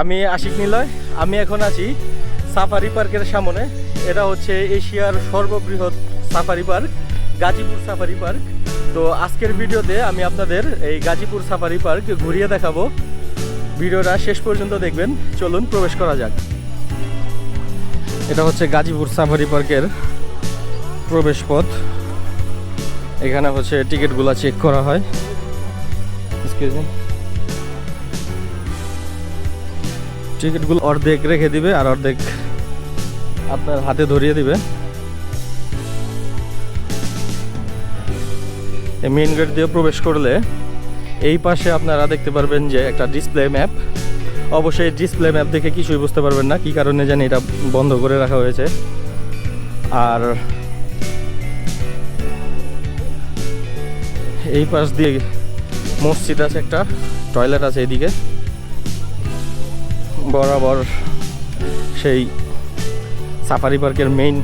আমি আশিক নিলয়, আমি এখন আছি সাফারি পার্কের সামনে। এটা হচ্ছে এশিয়ার সর্ববৃহৎ safari park, Gazipur safari park. তো আজকের ভিডিওতে আমি আপনাদের এই গাজীপুর সাফারি পার্ক ঘুরিয়ে দেখাবো। ভিডিওটা শেষ পর্যন্ত দেখবেন, চলুন প্রবেশ করা যাক। এটা হচ্ছে গাজীপুর সাফারি পার্কের প্রবেশ পথ। এখানে হচ্ছে টিকিটগুলো চেক করা হয়। টিকিটগুলো অর্ধেক রেখে দিবে আর অর্ধেক আপনার হাতে ধরিয়ে দিবে। মেইন গেট দিয়ে প্রবেশ করলে এই পাশে আপনারা দেখতে পারবেন যে একটা ডিসপ্লে ম্যাপ অবশ্যই ডিসপ্লে ম্যাপ দেখে কিছুই বুঝতে পারবেন না, কি কারণে জানি এটা বন্ধ করে রাখা হয়েছে। আর এই পাশ দিয়ে মসজিদ আছে একটা টয়লেট আছে এদিকে। বরাবর সেই সাফারি পার্কের মেইন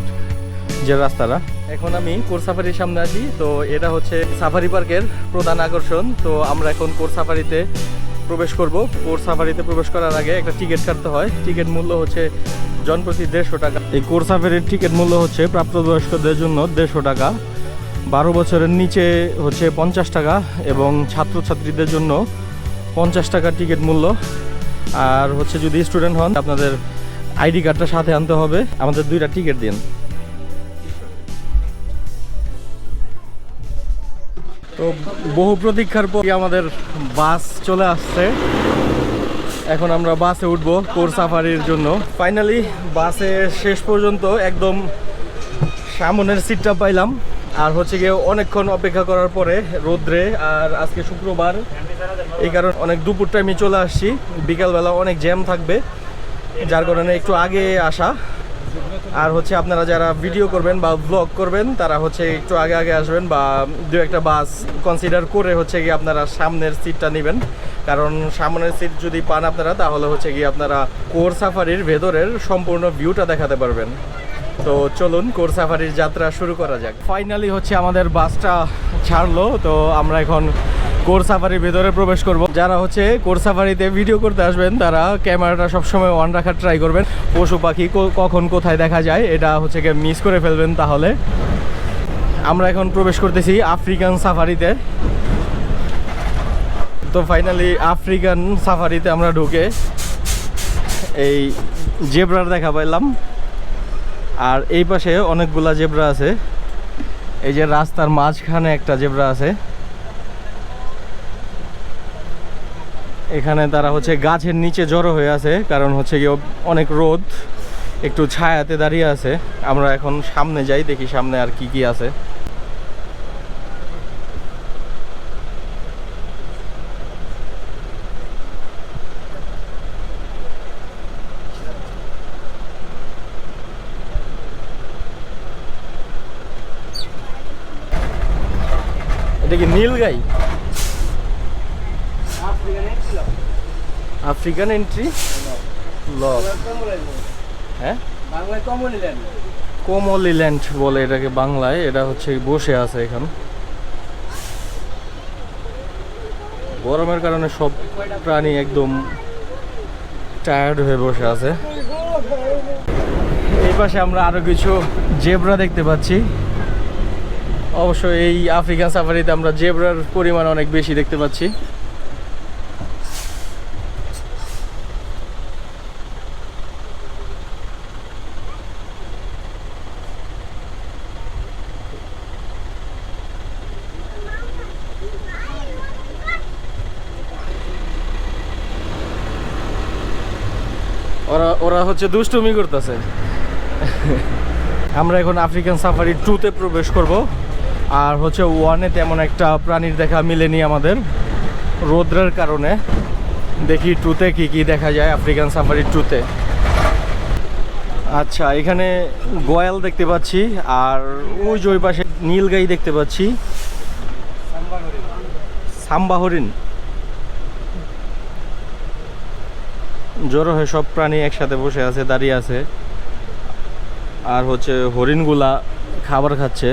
যে রাস্তাটা, এখন আমি কোর সাফারির সামনে আছি। তো এটা হচ্ছে সাফারি পার্কের প্রধান আকর্ষণ। তো আমরা এখন কোর সাফারিতে প্রবেশ করব। কোর সাফারিতে প্রবেশ করার আগে একটা টিকিট কাটতে হয়। টিকিট মূল্য হচ্ছে জনপ্রতি দেড়শো টাকা। এই কোর সাফারির টিকিট মূল্য হচ্ছে প্রাপ্তবয়স্কদের জন্য দেড়শো টাকা। বারো বছরের নিচে হচ্ছে পঞ্চাশ টাকা এবং ছাত্রছাত্রীদের জন্য পঞ্চাশ টাকা টিকিট মূল্য। আর হচ্ছে যদি স্টুডেন্ট হন, আপনাদের আইডি কার্ডটা সাথে আনতে হবে। আমাদের দুইটা টিকিট দিন। তো বহু প্রতীক্ষার পর আমাদের বাস চলে আসছে। এখন আমরা বাসে উঠবো কোর সাফারির জন্য। ফাইনালি বাসে শেষ পর্যন্ত একদম সামনের সিটটা পাইলাম। আর হচ্ছে গিয়ে অনেকক্ষণ অপেক্ষা করার পরে রোদ্রে আর আজকে শুক্রবার, এই কারণে অনেক দুপুর টাইমে চলে আসছি। বিকালবেলা অনেক জ্যাম থাকবে, যার কারণে একটু আগে আসা। আর হচ্ছে আপনারা যারা ভিডিও করবেন বা ব্লগ করবেন, তারা হচ্ছে একটু আগে আগে আসবেন বা দু একটা বাস কনসিডার করে হচ্ছে গিয়ে আপনারা সামনের সিটটা নেবেন। কারণ সামনের সিট যদি পান আপনারা, তাহলে হচ্ছে গিয়ে আপনারা কোর সাফারির ভেতরের সম্পূর্ণ ভিউটা দেখাতে পারবেন। তো চলুন কোর সাফারির যাত্রা শুরু করা যাক। ফাইনালি হচ্ছে আমাদের বাসটা ছাড়লো, তো আমরা এখন কোর সাফারির ভেতরে প্রবেশ করব। যারা হচ্ছে কোর সাফারিতে ভিডিও করতে আসবেন, তারা ক্যামেরাটা সবসময় অন রাখার ট্রাই করবেন। পশু পাখি কখন কোথায় দেখা যায়, এটা হচ্ছে গিয়ে মিস করে ফেলবেন তাহলে। আমরা এখন প্রবেশ করতেছি আফ্রিকান সাফারিতে তো ফাইনালি আফ্রিকান সাফারিতে আমরা ঢুকে এই জেব্রার দেখা পাইলাম। আর এই পাশে অনেকগুলা জেব্রা আছে। এই যে রাস্তার মাঝখানে একটা জেব্রা আছে। এখানে তারা হচ্ছে গাছের নিচে জড়ো হয়ে আছে, কারণ হচ্ছে গিয়ে অনেক রোদ, একটু ছায়াতে দাঁড়িয়ে আছে। আমরা এখন সামনে যাই, দেখি সামনে আর কি কি আছে। এটা কি নীলগাই আফ্রিকান এন্ট্রি ল হ্যাঁ? কোমলিল্যান্ড বলে এটাকে বাংলায়, এটা হচ্ছে বসে আছে এখন। গরমের কারণে সব প্রাণী একদম টায়ার্ড হয়ে বসে আছে। এই পাশে আমরা আরও কিছু জেব্রা দেখতে পাচ্ছি। অবশ্য এই আফ্রিকান সাফারিতে আমরা জেব্রার পরিমাণ অনেক বেশি দেখতে পাচ্ছি। ওরা ওরা হচ্ছে দুষ্টুমি করতেছে। আমরা এখন আফ্রিকান সাফারি টুতে প্রবেশ করব। আর হচ্ছে ওয়ানে তেমন একটা প্রাণীর দেখা মিলেনি আমাদের। রৌদ্রের কারণে। দেখি টুতে কি কি দেখা যায়, আফ্রিকান সাফারি টুতে আচ্ছা এখানে গোয়াল দেখতে পাচ্ছি, আর ওই যে ওই পাশে নীলগাই দেখতে পাচ্ছি। সাম্বা হরিণ জড়ো হয়ে সব প্রাণী একসাথে বসে আছে, দাঁড়িয়ে আছে। আর হচ্ছে হরিণগুলা খাবার খাচ্ছে।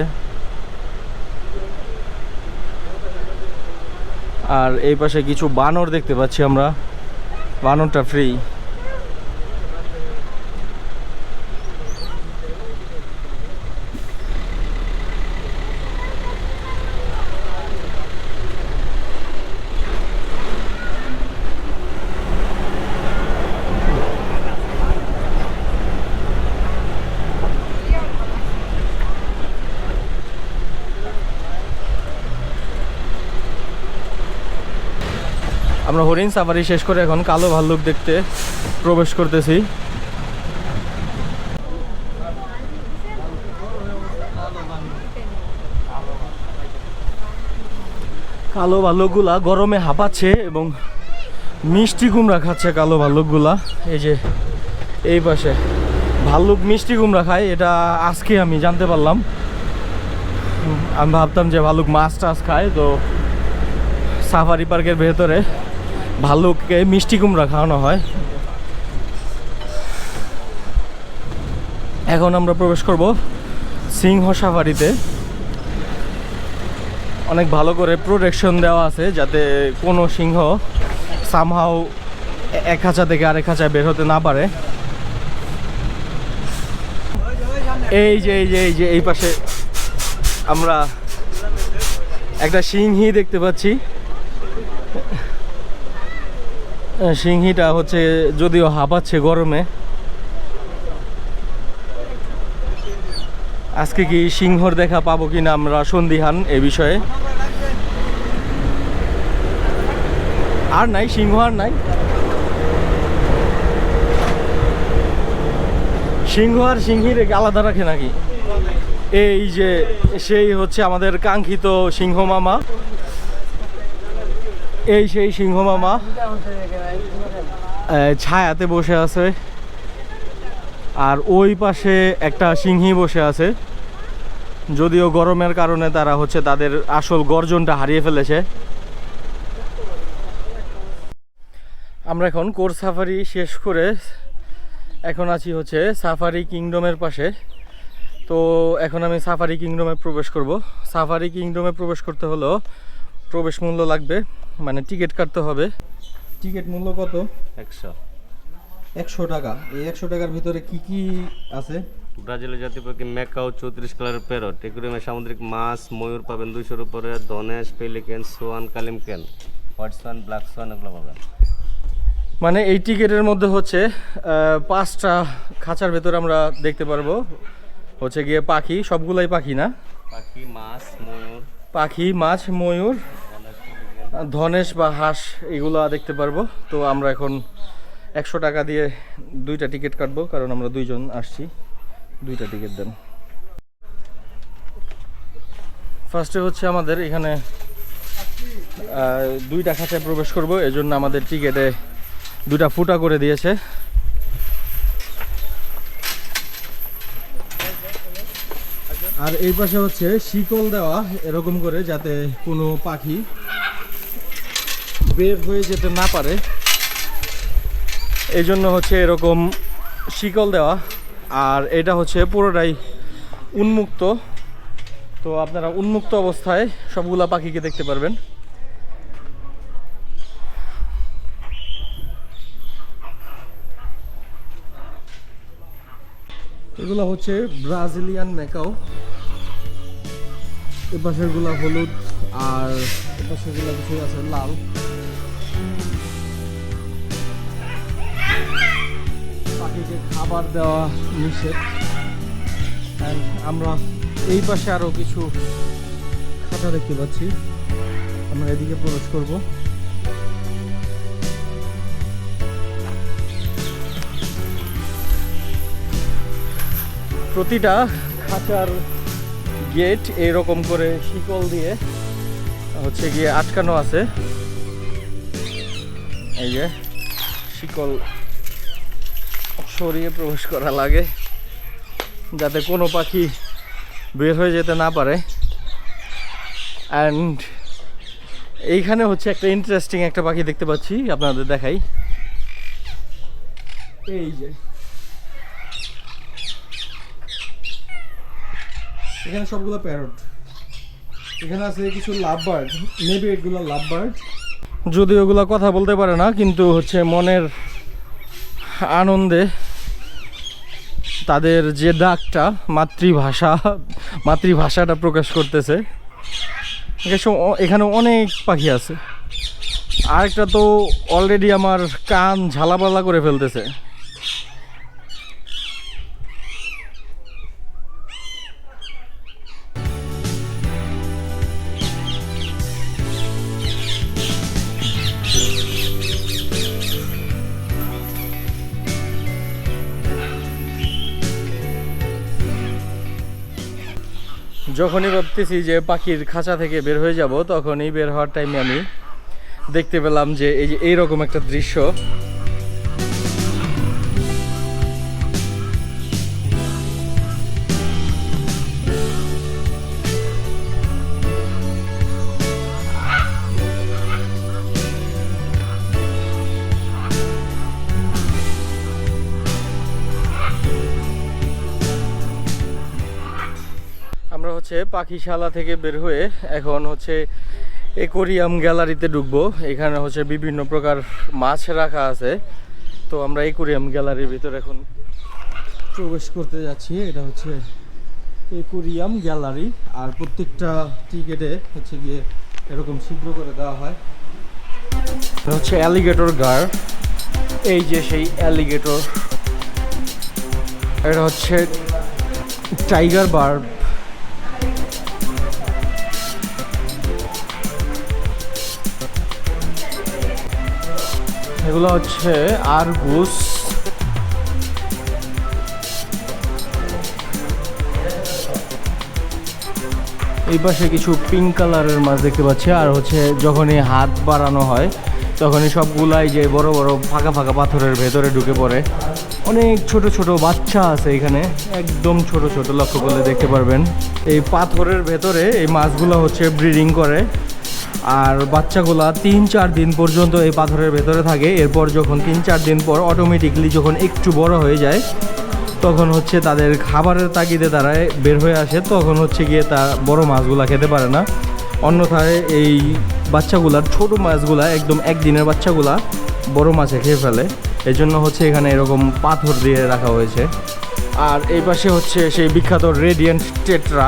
আর এই পাশে কিছু বানর দেখতে পাচ্ছি আমরা। বানরটা ফ্রি আমরা হরিণ সাফারি শেষ করে এখন কালো ভাল্লুক দেখতে প্রবেশ করতেছি। কালো ভাল্লুকগুলা গরমে হাঁপাচ্ছে এবং মিষ্টি কুমড়া খাচ্ছে কালো ভাল্লুকগুলা। এই যে এই পাশে ভাল্লুক মিষ্টি কুমড়া খায়, এটা আজকে আমি জানতে পারলাম। আমি ভাবতাম যে ভাল্লুক মাছ টাছ খায়, তো সাফারি পার্কের ভেতরে ভাল্লুককে মিষ্টি কুমড়া খাওয়ানো হয়। এখন আমরা প্রবেশ করব সিংহ সাফারিতে। অনেক ভালো করে প্রোটেকশন দেওয়া আছে যাতে কোনো সিংহ সামহাও এক খাঁচা থেকে আরেক খাঁচায় বের হতে না পারে। এই যে এই যে এই যে, এই পাশে আমরা একটা সিংহি দেখতে পাচ্ছি। সিংহিটা হচ্ছে যদিও হাঁপাচ্ছে গরমে। আজকে কি সিংহর দেখা পাবো কিনা আমরা সন্দিহান এ বিষয়ে? আর নাই, সিংহ আর নাই। সিংহ আর সিংহীর আলাদা রাখে নাকি? এই যে, সেই হচ্ছে আমাদের কাঙ্ক্ষিত সিংহ মামা। এই সেই সিংহ মামা ছায়াতে বসে আছে। আর ওই পাশে একটা সিংহী বসে আছে। যদিও গরমের কারণে তারা হচ্ছে তাদের আসল গর্জনটা হারিয়ে ফেলেছে। আমরা এখন কোর সাফারি শেষ করে এখন আছি হচ্ছে সাফারি কিংডমের পাশে। তো এখন আমি সাফারি কিংডমে প্রবেশ করব। সাফারি কিংডমে প্রবেশ করতে হলেও প্রবেশ মূল্য লাগবে। মানে টিকিট কাটতে হবে। টিকিট মূল্য কত? একশো। একশো টাকা। এই একশো টাকার ভিতরে কি কি আছে? ব্রাজিলের জাতীয় পাখি ম্যাকাও চৌত্রিশ কালারের প্যারট একুরিয়ামে সামুদ্রিক মাছ ময়ূর পাবেন দুইশোর উপরে ধনেশ পেলিকেন সোয়ান কালিমকেন। হোয়াইট সোয়ান ব্ল্যাক সোয়ান এগুলো পাবেন। মানে এই টিকিটের মধ্যে হচ্ছে পাঁচটা খাঁচার ভেতরে আমরা দেখতে পারব। হচ্ছে গিয়ে পাখি সবগুলাই পাখি না? পাখি মাছ ময়ূর। পাখি মাছ ময়ূর ধনেশ বা হাঁস এগুলো দেখতে পারব। তো আমরা এখন একশো টাকা দিয়ে দুইটা টিকিট কাটবো, কারণ আমরা দুইজন আসছি। দুইটা টিকিট দেন। ফার্স্টে হচ্ছে আমাদের এখানে দুইটা খাঁচায় প্রবেশ করব, এজন্য আমাদের টিকিটে দুটা ফুটা করে দিয়েছে। আর এই পাশে হচ্ছে শিকল দেওয়া, এরকম করে যাতে কোনো পাখি বের হয়ে যেতে না পারে। এই জন্য হচ্ছে এরকম শিকল দেওয়া। আর এটা হচ্ছে পুরোটাই উন্মুক্ত। তো আপনারা উন্মুক্ত অবস্থায় সবগুলা পাখিকে দেখতে পারবেন। এগুলো হচ্ছে ব্রাজিলিয়ান মেকাও এ পাশেরগুলা হলুদ আর এ পাশেরগুলা কিছু আছে লাল। পাখিকে খাবার দেওয়া নিষেধ আমরা এই পাশে আরও কিছু খাতা দেখতে পাচ্ছি। আমরা এদিকে প্রবেশ করব। প্রতিটা খাঁচার গেট এরকম করে শিকল দিয়ে হচ্ছে গিয়ে আটকানো আছে। এই যে শিকল সরিয়ে প্রবেশ করা লাগে যাতে কোনো পাখি বের হয়ে যেতে না পারে। অ্যান্ড এইখানে হচ্ছে একটা ইন্টারেস্টিং একটা পাখি দেখতে পাচ্ছি আপনাদের দেখাই। এই যে। এখানে সবগুলো প্যারট এখানে আছে কিছু লাভ বার্ড মেবি এগুলো লাভ বার্ড যদি ওগুলো কথা বলতে পারে না কিন্তু হচ্ছে মনের আনন্দে তাদের যে ডাকটা মাতৃভাষা, মাতৃভাষাটা প্রকাশ করতেছে। এখানে অনেক পাখি আছে। আরেকটা তো অলরেডি আমার কান ঝালাপালা করে ফেলতেছে। যখনই ভাবতেছি যে পাখির খাঁচা থেকে বের হয়ে যাব, তখনই বের হওয়ার টাইমে আমি দেখতে পেলাম যে এই যে এইরকম একটা দৃশ্য। হচ্ছে পাখিশালা থেকে বের হয়ে এখন হচ্ছে একুরিয়াম গ্যালারিতে ঢুকবো। এখানে হচ্ছে বিভিন্ন প্রকার মাছ রাখা আছে। তো আমরা একুরিয়াম গ্যালারির ভিতরে এখন প্রবেশ করতে যাচ্ছি। এটা হচ্ছে একুরিয়াম গ্যালারি। আর প্রত্যেকটা টিকেটে হচ্ছে গিয়ে এরকম ছিদ্র করে দেওয়া হয়। হচ্ছে অ্যালিগেটর গার। এই যে সেই অ্যালিগেটর। এটা হচ্ছে টাইগার বার্ব এগুলো হচ্ছে আরগুস। এই পাশে কিছু পিঙ্ক কালারের মাছ দেখতে পাচ্ছি, আর হচ্ছে যখনই হাত বাড়ানো হয়, তখনই সবগুলাই যে বড় বড় ফাঁকা ফাঁকা পাথরের ভেতরে ঢুকে পড়ে। অনেক ছোট ছোট বাচ্চা আছে এখানে, একদম ছোট ছোট, লক্ষ্য করলে দেখতে পারবেন। এই পাথরের ভেতরে এই মাছগুলো হচ্ছে ব্রিডিং করে। আর বাচ্চাগুলা তিন, চার দিন পর্যন্ত এই পাথরের ভেতরে থাকে। এরপর যখন তিন, চার দিন পর অটোমেটিকলি যখন একটু বড় হয়ে যায়, তখন হচ্ছে তাদের খাবারের তাগিদে তারা বের হয়ে আসে। তখন হচ্ছে গিয়ে তা বড় মাছগুলা খেতে পারে না। অন্যথায় এই বাচ্চাগুলার ছোট মাছগুলা, একদম একদিনের বাচ্চাগুলা বড় মাছে খেয়ে ফেলে। এই জন্য হচ্ছে এখানে এরকম পাথর দিয়ে রাখা হয়েছে। আর এই পাশে হচ্ছে সেই বিখ্যাত রেডিয়েন্ট টেট্রা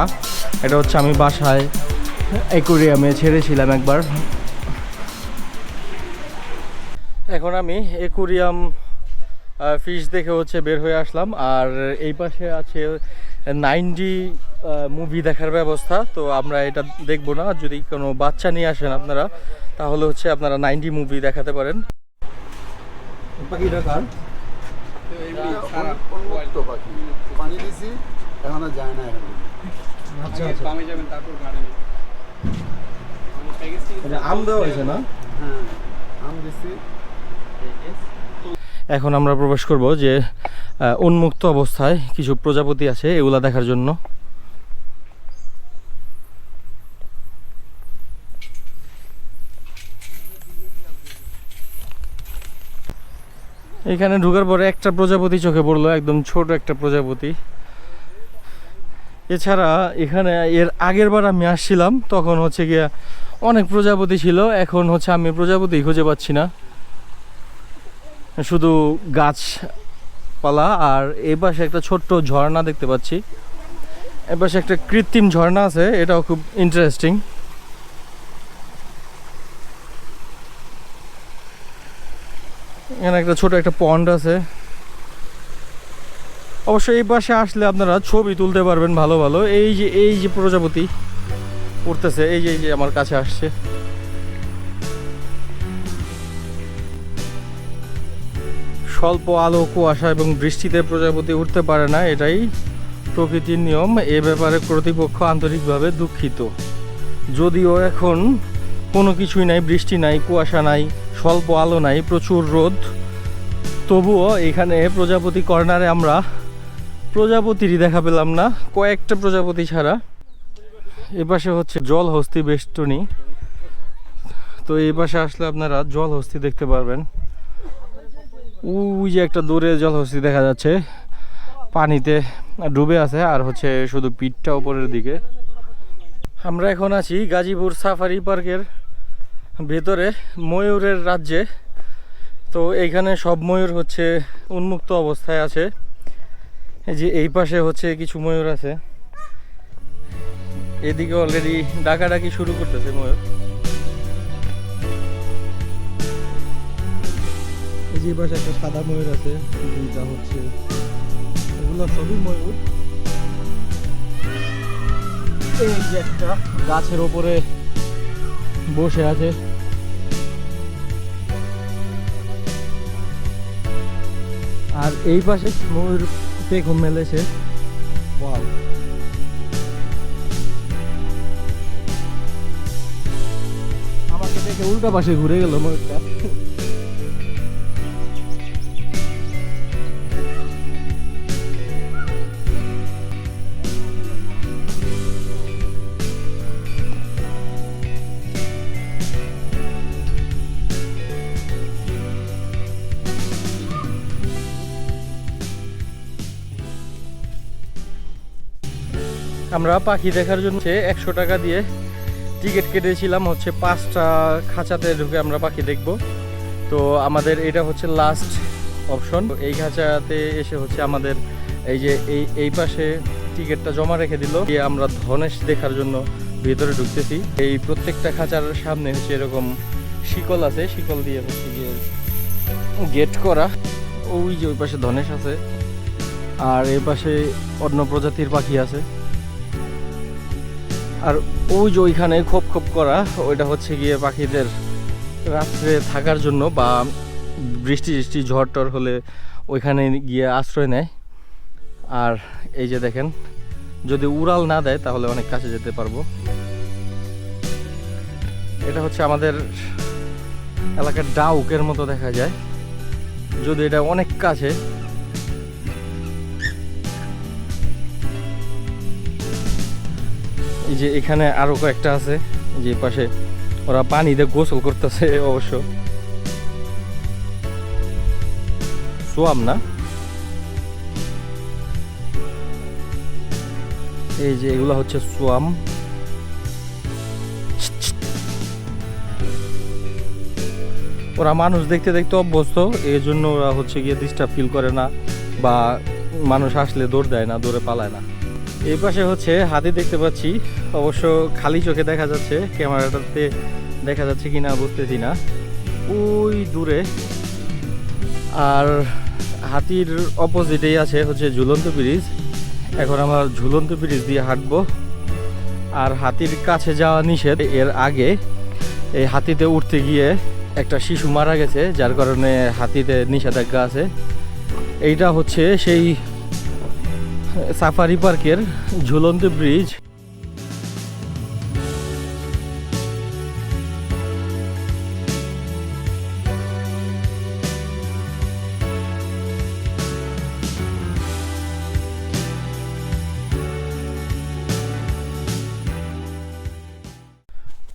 এটা হচ্ছে আমি বাসায় অ্যাকোরিয়ামে ছেড়েছিলাম একবার। এখন আমি একুরিয়াম ফিশ দেখে হচ্ছে বের হয়ে আসলাম। আর এই পাশে আছে নাইনটি মুভি দেখার ব্যবস্থা। তো আমরা এটা দেখব না। যদি কোনো বাচ্চা নিয়ে আসেন আপনারা তাহলে হচ্ছে আপনারা নাইনটি মুভি দেখাতে পারেন। পাখিটা কার? পানি দিছি এখনও যায় না এখন। আচ্ছা আচ্ছা। এটা এখন আমরা প্রবেশ করব যে উন্মুক্ত অবস্থায় কিছু প্রজাপতি আছে এগুলা দেখার জন্য। এখানে ঢুকার পরে একটা প্রজাপতি চোখে পড়ল, একদম ছোট একটা প্রজাপতি। এছাড়া এখানে এর আগের বার আমি আসছিলাম, তখন হচ্ছে গিয়া অনেক প্রজাপতি ছিল, এখন হচ্ছে আমি প্রজাপতি খুঁজে পাচ্ছি না। শুধু গাছপালা আর এই পাশে একটা ছোট্ট ঝর্ণা দেখতে পাচ্ছি। এ পাশে একটা কৃত্রিম ঝর্ণা আছে, এটাও খুব ইন্টারেস্টিং এখানে একটা ছোট একটা পন্ড আছে। অবশ্যই এই পাশে আসলে আপনারা ছবি তুলতে পারবেন ভালো ভালো। এই যে এই যে প্রজাপতি উঠতেছে, এই যে এই যে আমার কাছে আসছে। স্বল্প আলো, কুয়াশা এবং বৃষ্টিতে প্রজাপতি উঠতে পারে না, এটাই প্রকৃতির নিয়ম। এ ব্যাপারে কর্তৃপক্ষ আন্তরিকভাবে দুঃখিত। যদিও এখন কোনো কিছুই নাই, বৃষ্টি নাই, কুয়াশা নাই, স্বল্প আলো নাই, প্রচুর রোদ। তবুও এখানে প্রজাপতি কর্নারে আমরা প্রজাপতিরই দেখা পেলাম না, কয়েকটা প্রজাপতি ছাড়া। এপাশে হচ্ছে জল হস্তি বেষ্টনী। তো এই পাশে আসলে আপনারা জল হস্তি দেখতে পারবেন। ওই যে একটা দূরে জলহস্তি দেখা যাচ্ছে, পানিতে ডুবে আছে, আর হচ্ছে শুধু পিঠটা উপরের দিকে। আমরা এখন আছি গাজীপুর সাফারি পার্কের ভেতরে, ময়ূরের রাজ্যে। তো এইখানে সব ময়ূর হচ্ছে উন্মুক্ত অবস্থায় আছে। যে এই পাশে হচ্ছে কিছু ময়ূর আছে। এদিকে অলরেডি ডাকাডাকি শুরু করতেছে ময়ূর। এই যে পাশে একটা সাদা ময়ূর আছে, দুইটা হচ্ছে। এগুলো সবই ময়ূর। এই যে একটা গাছের ওপরে বসে আছে। আর এই পাশে ময়ূর পেখম মেলেছে ওয়াও আমাকে দেখে উল্টা পাশে ঘুরে গেল ময়ূরটা। আমরা পাখি দেখার জন্য একশো টাকা দিয়ে টিকিট কেটেছিলাম হচ্ছে পাঁচটা খাঁচাতে ঢুকে আমরা পাখি দেখব। তো আমাদের এটা হচ্ছে লাস্ট অপশন এই খাঁচাতে এসে হচ্ছে আমাদের এই যে এই এই পাশে টিকিটটা জমা রেখে দিল। দিয়ে আমরা ধনেশ দেখার জন্য ভিতরে ঢুকতেছি। এই প্রত্যেকটা খাঁচার সামনে হচ্ছে এরকম শিকল আছে। শিকল দিয়ে হচ্ছে গিয়ে গেট করা। ওই যে ওই পাশে ধনেশ আছে। আর এই পাশে অন্য প্রজাতির পাখি আছে। আর ওই যে ওইখানে খোপ খোপ করা, ওইটা হচ্ছে গিয়ে পাখিদের রাত্রে থাকার জন্য বা বৃষ্টি বৃষ্টি ঝড় টর হলে ওইখানে গিয়ে আশ্রয় নেয়। আর এই যে দেখেন, যদি উড়াল না দেয় তাহলে অনেক কাছে যেতে পারব। এটা হচ্ছে আমাদের এলাকার ডাউকের মতো দেখা যায়। যদি এটা অনেক কাছে এই যে এখানে আরও কয়েকটা আছে যে পাশে ওরা পানিতে গোসল করতেছে অবশ্য। সোয়াম না? এই যে এগুলো হচ্ছে সোয়াম। ওরা মানুষ দেখতে দেখতে অভ্যস্ত এই জন্য ওরা হচ্ছে গিয়ে ডিস্টার্ব ফিল করে না, বা মানুষ আসলে দৌড় দেয় না, দৌড়ে পালায় না। এই পাশে হচ্ছে হাতি দেখতে পাচ্ছি। অবশ্য খালি চোখে দেখা যাচ্ছে, ক্যামেরাটাতে দেখা যাচ্ছে কিনা বুঝতেছি না। ওই দূরে। আর হাতির অপোজিটেই আছে হচ্ছে ঝুলন্ত ব্রিজ। এখন আমরা ঝুলন্ত ব্রিজ দিয়ে হাঁটবো। আর হাতির কাছে যাওয়া নিষেধ। এর আগে এই হাতিতে উঠতে গিয়ে একটা শিশু মারা গেছে, যার কারণে হাতিতে নিষেধাজ্ঞা আছে। এইটা হচ্ছে সেই সাফারি পার্কের ঝুলন্ত ব্রিজ।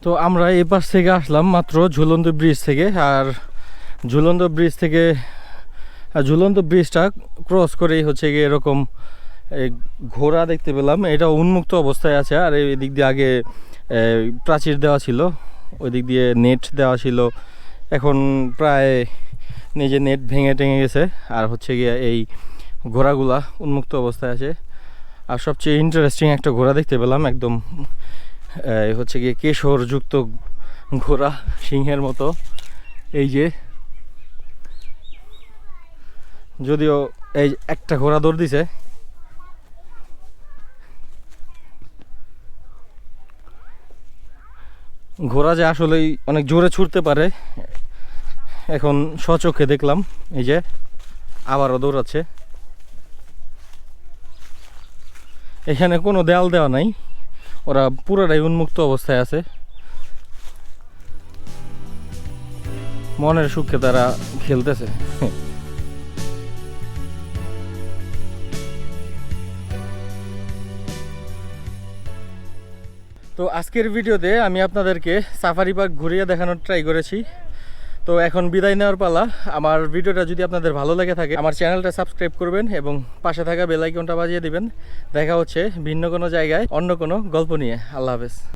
তো আমরা এই পাশ থেকে আসলাম মাত্র ঝুলন্ত ব্রিজ থেকে, আর ঝুলন্ত ব্রিজ থেকে ঝুলন্ত ব্রিজটা ক্রস করেই হচ্ছে গিয়ে এরকম ঘোড়া দেখতে পেলাম। এটা উন্মুক্ত অবস্থায় আছে, আর এই দিক দিয়ে আগে প্রাচীর দেওয়া ছিল। ওই দিক দিয়ে নেট দেওয়া ছিল। এখন প্রায় নিজে নেট ভেঙে টেঙে গেছে, আর হচ্ছে গিয়ে এই ঘোড়াগুলা উন্মুক্ত অবস্থায় আছে। আর সবচেয়ে ইন্টারেস্টিং একটা ঘোড়া দেখতে পেলাম, একদম হচ্ছে গিয়ে কেশরযুক্ত ঘোড়া, সিংহের মতো। এই যে, যদিও এই একটা ঘোড়া দৌড় দিছে ঘোড়া যে আসলেই অনেক জোরে ছুটতে পারে, এখন সচক্ষে দেখলাম, এই যে আবারও দৌড়াচ্ছে। এখানে কোনো দেয়াল দেওয়া নাই, ওরা পুরোটাই উন্মুক্ত অবস্থায় আছে। মনের সুখে তারা খেলতেছে। তো আজকের ভিডিওতে আমি আপনাদেরকে সাফারি পার্ক ঘুরিয়ে দেখানোর ট্রাই করেছি। তো এখন বিদায় নেওয়ার পালা। আমার ভিডিওটা যদি আপনাদের ভালো লেগে থাকে, আমার চ্যানেলটা সাবস্ক্রাইব করবেন এবং পাশে থাকা বেলাইকনটা বাজিয়ে দিবেন। দেখা হচ্ছে ভিন্ন কোনো জায়গায়, অন্য কোনো গল্প নিয়ে। আল্লাহ হাফেজ।